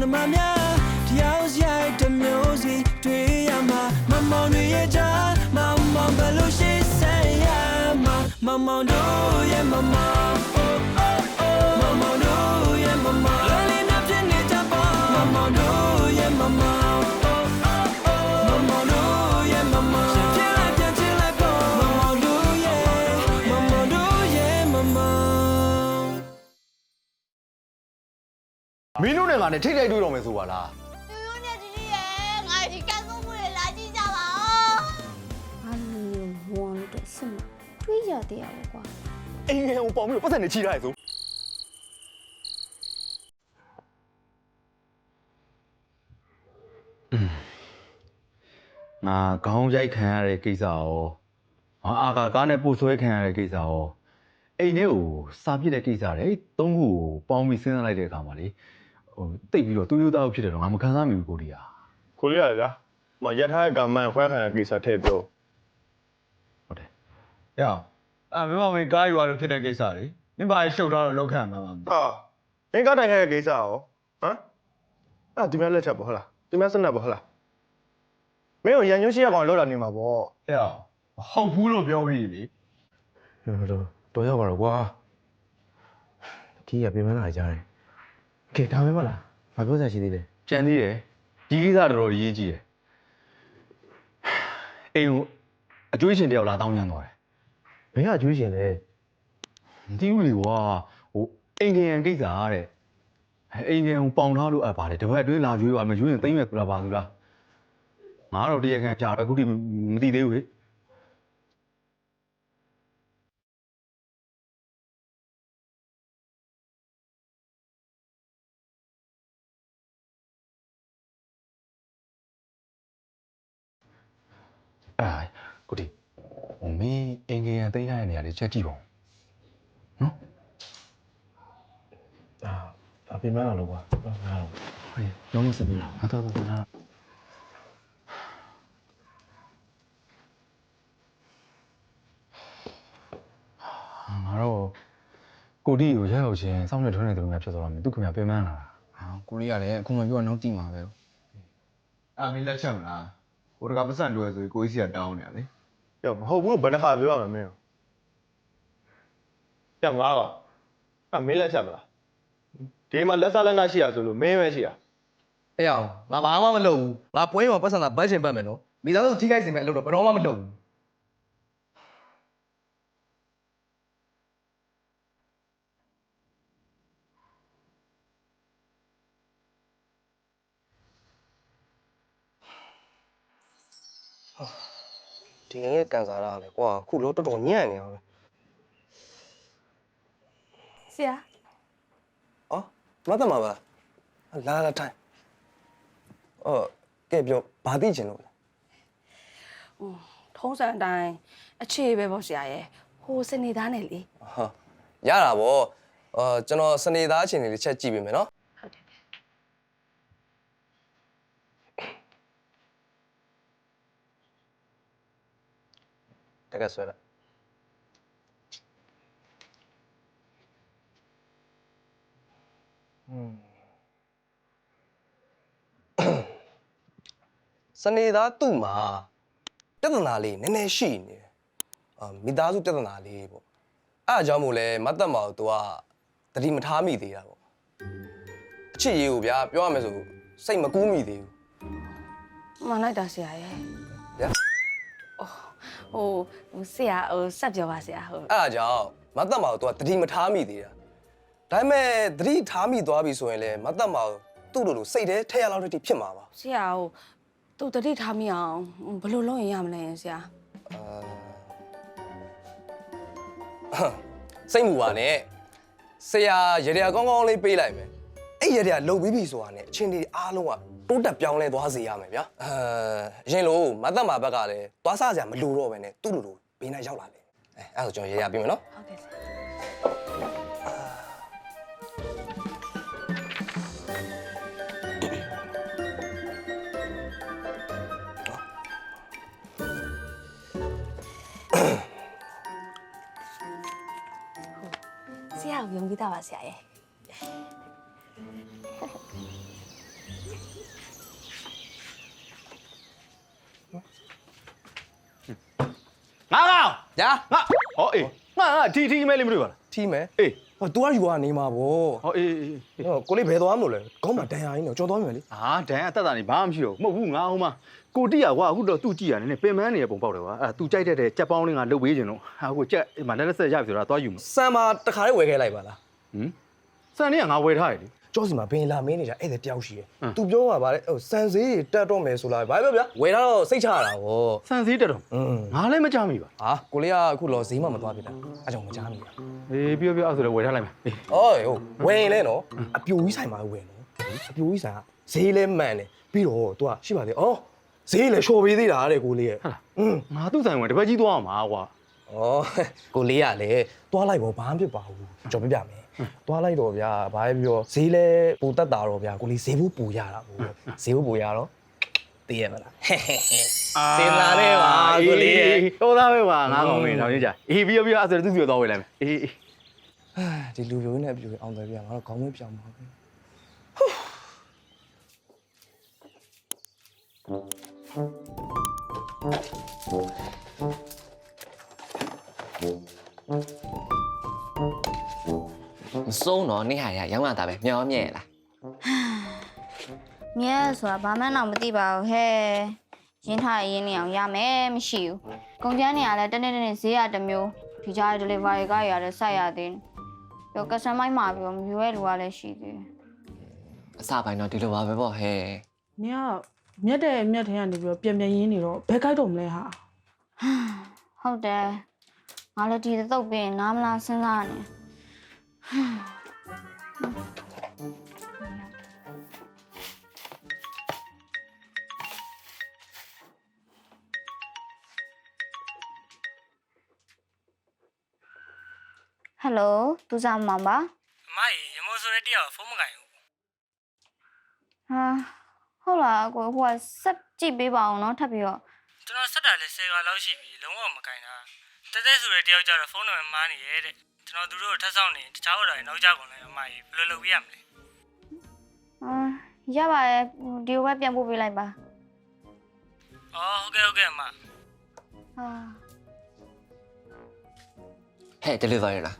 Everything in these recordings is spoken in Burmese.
နှမများတယောက်ရိုက်တစ်မျိုးစီတွေ့ရမှာမမောင်တွေရဲ့ကြား mama belo she say yeah ma mama no yeah mama oh oh oh mama no yeah mama lolly na pye ne ja pa mama no yeah mama မင်းတို့နဲ့ငါနဲ့ထိတ်ထိတ်တွေ့တော့မယ်ဆိုပါလားတူတူနဲ့ဒီဒီရဲ့ငါဒီကန်ကုန်မှုတွေလာကြည့်ကြပါဦးဘာလို့ဝန်တဲ့စမတွေးရတဲ့ရကွာအိမ်ငယ်ကိုပေါင်ပြီးတော့ပတ်စံနဲ့ချီထားရဆိုငါခေါင်းရိုက်ခံရတဲ့ကိစ္စရောငါအာကာကားနဲ့ပို့ဆွဲခံရတဲ့ကိစ္စရောအိမ်ထဲကိုစာပြစ်တဲ့ကိစ္စတွေအဲ့သုံးခုကိုပေါင်းပြီးစဉ်းစားလိုက်တဲ့အခါမှာလေ ဟိုတိတ်ပြီးတော့သူ့ရိုးသားဖြစ်တယ်တော့ငါမခံစားမိဘူးကိုလီယာကိုလေးရဗျာမရထားတဲ့ကမန်ခွဲခံတဲ့ကိစ္စထည့်ပြောဟုတ်တယ်ရအောင်အဲ့မင်းမမင်းကားယူရလို့ဖြစ်တဲ့ကိစ္စလေမင်းဘာရှုပ်ထားတော့လောက်ခံမှာမှာဟာအင်းကတိုင်ခဲ့တဲ့ကိစ္စရောဟမ်အဲ့ဒီမဲ့လက်ချက်ပေါ့ဟုတ်လားဒီမဲ့စနက်ပေါ့ဟုတ်လားမင်းကိုရန်ညွှန်းရှိရကောင်လောက်တာနေမှာပေါ့ရအောင်ဟုတ်ဘူးလို့ပြောပြီးပြီတော့တော်ရောက်ပါတော့ကွာဒီကပြင်ပန်းလာကြတယ် ကဲဒါမဲမလားဘာပြောစရာရှိသေးလဲကြံသေးတယ်ဒီကိစ္စတော်တော်အရေးကြီးတယ်အိမ်ကိုအကျွေးရှင်တယောက်လာတောင်းညံသွားတယ်ဘယ်ကအကျွေးရှင်လဲမသိဘူးလေကွာဟိုအိမ်ခင်ကိစ္စတဲ့အဲအိမ်ခင်ကိုပေါင်ထားလို့အပ်ပါတယ်တပတ်အတွင်းလာကျွေးပါမကျွေးရင်သိမ့်မဲ့ကူလာပါဘူးလားငါတော့တရားခံကြားတယ်အခုထိမသိသေးဘူးလေ အာကိုဒီဟိုမင်းအင်္ဂယံသိမ်းထားတဲ့နေရာလေးချက်ကြည့်ပါဦးနော်အာဘာပြင်ပန်းလာလို့ကွာငါတော့ဟေးလုံးလုံးစပြီလားဟာတော်တော်တော်ငါတော့ကိုဒီကိုရောက်ရောက်ချင်းစောင့်နေထွန်းနေတယ်လို့များဖြစ်သွားတာမြင်သူခင်ဗျာပြင်ပန်းလာတာဟာကိုလေးကလည်းအခုမှပြောတော့နောက်ကြည့်မှာပဲအဲ့မင်းလက်ချက်မလား ဟိုတကပတ်စံတွဲဆိုကိုကြီးစီကတောင်းနေရလေရောမဟုတ်ဘူးဘယ်နှခါပြောရမလဲမင်းပြငါကအဲ့မင်းလက်ချက်မလားဒီမှာလက်စားလက်နာရှိရဆိုလို့မင်းပဲရှိရအေးအောင်ငါဘာမှမလုပ်ဘူးငါပွဲမှာပတ်စံတာဘတ်ရှင်ပတ်မယ်နော်မိသားစုထိခိုက်စင်မဲ့အလုပ်တော့ဘယ်တော့မှမလုပ်ဘူး ဒီငယ်ရဲ့ကန်ဆာရလေကွာခုလောတော်တော်ညံ့နေအောင်ပဲဆရာ။အော်မတ်တမပါ။လာလာထိုင်။အော်ကဲပြောဘာသိချင်လို့လဲထုံးစံအတိုင်းအခြေပဲပေါ့ဆရာရဲ့ဟိုစနေသားနဲ့လေ။ဟာရတာဗော။အော်ကျွန်တော်စနေသားအချိန်လေးတစ်ချက်ကြည့်ပေးမယ်နော် ဟုတ်တယ် ။ တကယ်ဆွဲလိုက်။စနေသားသူ့မှာပြဿနာလေးနည်းနည်းရှိနေတယ်။အာမိသားစုပြဿနာလေးပေါ့။အဲ့အကြောင်းမို့လဲမတ်တက်မောင် तू ကတတိမထားမိသေးတာပေါ့။အချစ်ရေးကိုဗျာပြောရမယ်ဆိုစိတ်မကူးမိသေးဘူးမှန်လိုက်တာဆရာရဲ့။ဗျာ ဟိုဟိုဆရာဟိုဆက်ပြောပါဆရာဟိုအဲ့အကြောင်းမတ်တက်မောင် तू ကတတိမထားမိသေးတာ။ဒါပေမဲ့တတိထားမိသွားပြီဆိုရင်လဲမတ်တက်မောင်သူ့လိုလိုစိတ်ထဲထည့်ရလောက်တဲ့တိဖြစ်မှာပါဆရာဟိုသူတတိထားမိအောင်ဘယ်လိုလုပ်ရင်ရမလဲဆရာ။အာစိတ်မူပါနဲ့ဆရာရရကောင်းကောင်းလေးပေးလိုက်မယ်အဲ့ရရလှုပ်ပြီးပြီဆိုတာနဲ့အချင်းတွေအားလုံးက တိုးတက်ပြောင်းလဲသွားစေရမယ်ဗျာအဲအရင်လို့မတ်သက်မာဘက်ကလည်းသွားစားစရာမလိုတော့ပဲနဲ့သူ့လိုလိုဘေးနဲ့ရောက်လာတယ်အဲအဲ့ဒါဆိုကျွန်တော်ရရပြီးမယ်နော်ဟုတ်ကဲ့ဆရာဆရာကိုယုံကြည်တာပါဆရာရဲ့ ငါကောင်ညာငါဟောအေးငငါငါဒီဒီမဲလေးမတွေ့ပါလားထီးမယ်အေးဟော तू ကယူကနေမှာဗောဟောအေးအေးအေးဟောကိုလေးဘယ်သွားမလို့လဲခေါင်းမှာတန်ရာကြီးနော်ကြော်သွားမယ်လေအာဒန်အသက်တာနေဘာမှမရှိတော့ဘူးမဟုတ်ဘူးငါဟိုမှာကိုတိရကွာအခုတော့သူ့ကြည့်ရနေနေပင်မနေရပုံပေါက်တယ်ကွာအဲ့ဒါ तू ကြိုက်တဲ့တဲ့ကြက်ပေါင်းလေးငါလုတ်ပေးခြင်းတော့ဟာအခုကြက်ဒီမှာလက်လက်ဆက်ရပြီဆိုတာသွားယူမှာစံမှာတခါလေးဝယ်ခဲ့လိုက်ပါလားဟမ်စံနေကငါဝယ်ထားရလေ ကြောစီမှာဘယ်လာမင်းနေကြအဲ့ဒါတယောက်ရှိတယ်။ तू ပြောပါဗါတဲ့ဟိုစံစေးတွေတက်တော့မယ်ဆိုလာဗါပြောဗျာဝယ်ထားတော့စိတ်ချရတာဗောစံစည်းတက်တော့ငါလည်းမကြမိပါ။ဟာကိုလေးကအခုလောဈေးမှမသွားဖြစ်တာ။အားကြောင့်မကြားမိတာအေးပြောပြောအဲ့ဒါဆိုလည်းဝယ်ထားလိုက်မယ်အေး။အော်ဟိုဝယ်ရင်လဲနော်အပြူကြီးဆိုင်မှာဝယ်နော်။အပြူကြီးဆိုင်ကဈေးလဲမှန်တယ်ပြီးတော့ तू ကရှိပါသေး။အော်ဈေးလဲလျှော်ပေးသေးတာတဲ့ကိုလေးရဲ့။ဟမ် ငါသူ့ဆိုင်ဝင်တစ်ပတ်ကြီးသွားအောင်ပါကွာ ဩကိုလေးကလည်းသွားလိုက်ပေါ့ဘာမှမဖြစ်ပါဘူးကြော်ပြပြမယ်သွားလိုက်တော့ဗျာဘာပဲပြောဈေးလဲပူတက်တာတော့ဗျာကိုလေးဈေးဘူးပူရတာပေါ့ဈေးဘူးပူရတော့သိရမလားစင်လာနေပါကိုလေးရဲ့ဟိုသားပဲကွာငါကောင်မင်းတော့ညကြအေးပြောပြောအဲ့ဆိုလည်းသူ့စီကိုသွားဝယ်လိုက်မယ်အေးအေးဒီလူပြိုနဲ့အပြိုအောင်တယ်ပြငါတော့ခေါင်းမပြောင်းပါဘူး မစိုးတော့နေဟာရရောင်းရတာပဲမျောမြဲလားမြဲဆိုတာဘာမှတော့မသိပါဘူးဟဲ့ရင်းထားရင်းနေအောင်ရမယ်မရှိဘူးကုန်ကျန်းနေရလဲတနေ့တနေ့ဈေးရတစ်မျိုးဒီကြား delivery ကရတဲ့စိုက်ရသေးတယ်ပြော customer မှာပြောမယူရဲလူကလည်းရှိသေးတယ်အစပိုင်းတော့ဒီလိုပါပဲပေါ့ဟဲ့နင်ကမြက်တဲ့မြက်ထဲကနေပြီးတော့ပြန်ပြန်ရင်းနေတော့ဘယ်ကြိုက်တော့မလဲဟာဟုတ်တယ်ငါလည်းဒီသုတ်ပြင်နားမလားစဉ်းစားနေ ဟယ်လိုသူစားမောင်ပါအမကြီးရမိုးဆိုတဲ့တယောက်ဖုန်းမကင်ဘူးဟာဟုတ်လားကိုဟိုကဆက်ကြည့်ပေးပါအောင်နော်ထပ်ပြီးတော့ကျွန်တော်ဆက်တာလဲ10ရွာလောက်ရှိပြီလုံးဝမကင်တာတဲတဲဆိုတဲ့တယောက်ကြတော့ဖုန်းနံပါတ်မှားနေရဲ့တဲ့ ကျွန်တော်သူတို့ကိုထပ်ဆောင်နေတခြားဟိုတိုင်းနောက်ကြကုန်လဲအမကြီးဘယ်လိုလုပ်ပြရမလဲအာရပါရဲ့ဟိုဒီဘက်ပြန်ပို့ပေးလိုက်ပါအော်ဟုတ်ကဲ့ဟုတ်ကဲ့အမဟာဟဲ့ delivery လား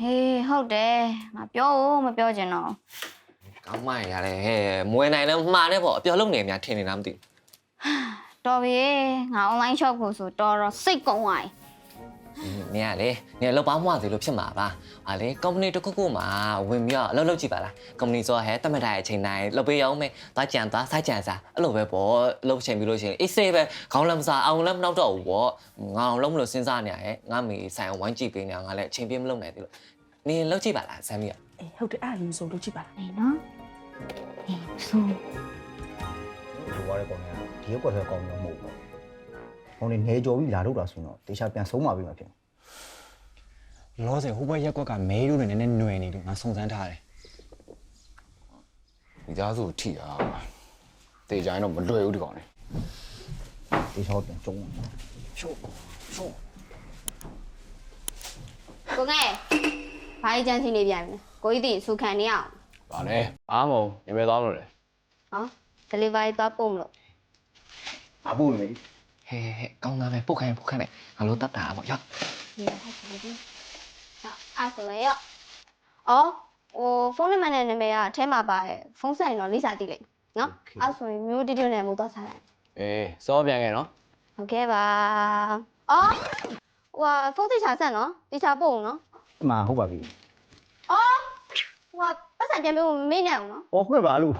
ဟေးဟုတ်တယ်ငါပြောဦးမပြောချင်တော့ကောင်းမရရတယ်ဟဲ့မွေနိုင်လည်းမှားတယ်ပေါ့အပြောလုံးနေများထင်နေလားမသိတော်ပြီငါ online shop ကိုဆိုတော်တော်စိတ်ကုံသွားပြီ ဘူးနေရလေနေလောက်ပါမှွားသေးလို့ဖြစ်မှာပါဟာလေ company တစ်ခုခုမှာဝင်ပြီးတော့အလုပ်လုပ်ကြည့်ပါလား company ဆိုတော့ဟဲ့တမတ်တိုင်းအချိန်တိုင်းလုပ်ပေးရအောင်မယ်သွားကြံသွားစားကြံစားအဲ့လိုပဲပေါ့လုပ်ချိန်ပြီးလို့ရှိရင်အေးစေးပဲခေါင်းလည်းမစားအောင်လည်းမနှောက်တော့ဘူးပေါ့ငါအောင်လုံးမလို့စဉ်းစားနေရဟဲ့ငါမေဆိုင်ဝိုင်းကြည့်ပေးနေငါလည်းအချိန်ပြည့်မလုပ်နိုင်သေးလို့နေလုပ်ကြည့်ပါလားဆမ်းမီကအေးဟုတ်တယ်အဲ့ဒါကြီးမစိုးလို့ကြည့်ပါလားနေနော်ဟေးဆိုဟိုရတဲ့ကောင်ကဒီရက်ကွက်ထဲကောင်းတော့မဟုတ်ဘူး။ ဟိုနေနေကြော်ပြီးလာတော့တာဆိုတော့တေချာပြန်ဆုံးมาပြီမှာဖြစ် လောဆယ်ဟိုဘက်ရက်ကွက်ကမဲရိုးတွေနည်းနည်းຫນွယ်နေလို့ငါစုံစမ်းထားတယ် မိသားစုကိုထိတာတေချာရင်တော့မလွယ်ဘူးဒီကောင်လေ ။တေချာပြန်ကျုံးမှာ ကိုငယ်ဘာကြီးချမ်းချင်းနေပြန်ပြီကိုကြီးတီစူခံနေအောင် ဗာလဲအားမဟုတ်ညမဲသွားမလို့လေ ဟော delivery သွားပို့မလို့ ။အဖို့လေ ဟဲ့ဟဲ့ကောင်းသားပဲပုတ်ခိုင်းပုတ်ခိုင်းလိုက်ငါလို့တတ်တာပေါ့ရောက်ဒီဟာဆက်ပြီးအဲ့ဆိုလေရောအော်ဟိုဖုန်းနံပါတ်နဲ့နာမည်ကအထဲမှာပါတယ်ဖုန်းဆိုင်တော့လိစာတိလိုက်နော်အဲ့ဆိုရင်မျိုးတီတီနဲ့မို့သွားစားလိုက်အေးစောပြန်ခဲ့နော်ဟုတ်ကဲ့ပါအော်ဟိုဟာဖုန်းတိချာဆက်နော်တိချာပို့နော်။အမှဟုတ်ပါပြီအော်ဟိုဟာပတ်စံပြန်ပေးဖို့မမေ့နဲ့အောင်နော်။အော်ခွဲ့ပါလို့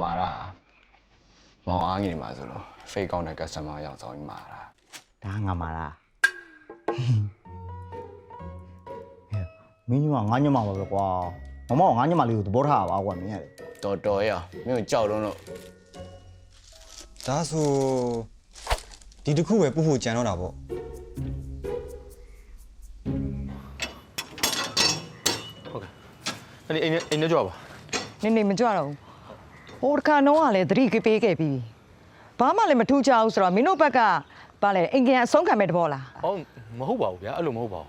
မာတာမောင်အားငင်မှာဆိုလို့ဖေးကောင်းတဲ့ customer ရောက်ဆောင်ကြီးမာတာ။ဒါငါမာလား။ဟဲ့မင်းညမငါညမပါပဲကွာ။မမောင်ငါညမလေးကိုသဘောထားပါကွာမင်းရတယ်တော်တော်ရမင်းကိုကြောက်လုံးလို့ဒါဆိုဒီတစ်ခုပဲပို့ဖို့ကြံတော့တာပေါ့အဲ့ဒီအိမ်နဲ့အိမ်နဲ့ကြွပါနေနေမကြွတော့ဘူး ဟိုတစ်ခါတော့ကလည်းသတိကပေးခဲ့ပြီးဘာမှလည်းမထူးကြဘူးဆိုတော့မင်းတို့ဘက်ကပါလေအင်ကန်အဆုံးခံမဲ့တဘောလားအော်မဟုတ်ပါဘူးဗျာအဲ့လိုမဟုတ်ပါဘူး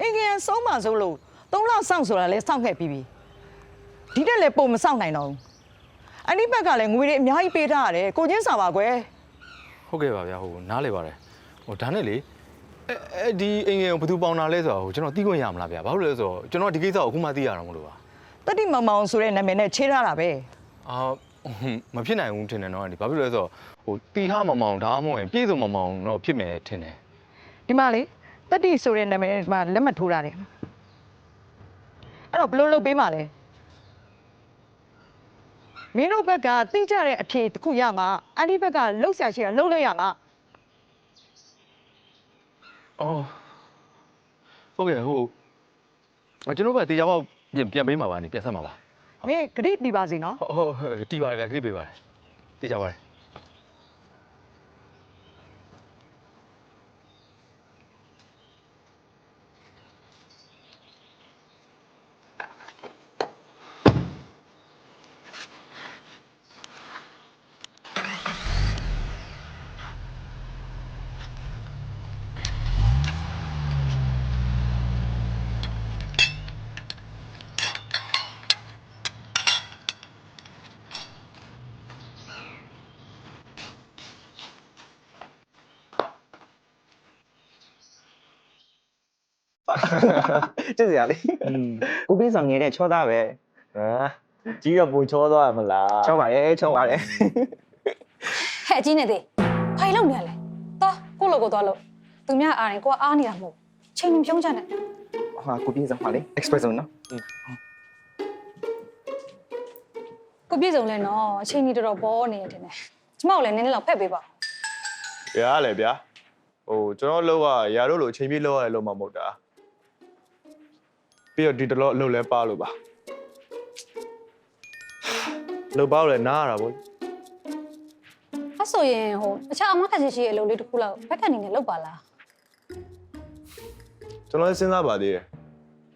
အင်ကန်ဆုံးမဆုံးလို့၃လစောင့်ဆိုတာလဲစောင့်ခဲ့ပြီးပြီဒီတက်လည်းပုံမစောင့်နိုင်တော့ဘူးအနိဘက်ကလည်းငွေတွေအများကြီးပေးထားရတယ်ကိုချင်းစာပါကွယ်ဟုတ်ကဲ့ပါဗျာဟိုနားလေပါတယ်ဟိုဒါနဲ့လေအဲအဲဒီအင်ငယ်ကိုဘယ်သူပေါင်တာလဲဆိုတော့ဟိုကျွန်တော်သိခွင့်ရမလားဗျာဘာလို့လဲဆိုတော့ကျွန်တော်ဒီကိစ္စကိုအခုမှသိရတာမလို့ပါတတိမောင်မောင်ဆိုတဲ့နာမည်နဲ့ခြေထားတာပဲ အာမဖြစ်နိုင်ဘူးထင်တယ်နော်အန်ဒီဘာဖြစ်လို့လဲဆိုတော့ဟိုတီဟမမောင်ဒါမှမဟုတ်ရင်ပြည့်စုံမမောင်တော့ဖြစ်မယ်ထင်တယ်ဒီမှာလေတတိဆိုတဲ့နာမည်နဲ့ဒီမှာလက်မှတ်ထိုးထားတယ်အဲ့တော့ဘယ်လိုလုပ်ပေးမှာလဲမင်းတို့ဘက်ကသိကြတဲ့အဖြေတစ်ခုရမှာအန်ဒီဘက်ကလှုပ်ရှားချင်တာလှုပ်လို့ရမှာအော်ဟုတ်ကဲ့ဟိုကျွန်တော်ကတေချာပေါက်ပြန်ပြန်ပေးမှာပါနေပြန်ဆက်မှာပါ မင်းဂရိတီပါစီနော်ဟုတ်ဟုတ်တီးပါတယ်ခရစ်ပေးပါတယ်တေချာပါတယ် ကျက်စရာလေကိုပြင်းဆောင်ငယ်တဲ့ချောသားပဲဟာကြီးတော့ပူချောသွားရမလားချောပါရဲ့ချောပါလေဟဲ့အကြီးနေသေးဖိုင်လုံနေရလဲသွားကိုလိုကိုသွားလို့သူများအားရင်ကိုကအားနေတာမဟုတ်ချိန်နေပြုံးကြနဲ့ဟာကိုပြင်းဆောင်ပါလေ expression နော်ကိုပြည့်စုံလဲနော်အချိန်ကြီးတော်တော်ပေါ်နေရတယ်နဲ့ကျမကိုလည်းနည်းနည်းလောက်ဖက်ပေးပါ။ရရလေဗျာ။ဟိုကျွန်တော်လောက်ကရာတို့လိုအချိန်ပြည့်လောက်ရတဲ့လောက်မှမဟုတ်တာ။ ပြီးတော့ဒီတလောအလုပ်လဲပါလို့ပါ။လုပ်ပါလို့လဲနားရတာဗောအဲ့ဆိုရင်ဟိုတခြားအမခက်ရှိရှိရဲ့အလုပ်လေးတစ်ခုလောက်ဘက်ကနေနဲ့လုပ်ပါလား။ကျွန်တော်လည်းစဉ်းစားပါသေးတယ်။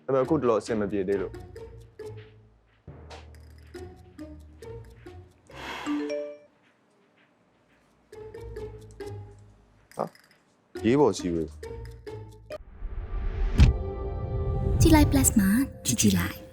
ဒါပေမဲ့အခုတလောအဆင်မပြေသေးလို့။ဟာရေးပေါ်စီဝေး ကြည်လိုက် plus မှာကြည်ကြည်လိုက်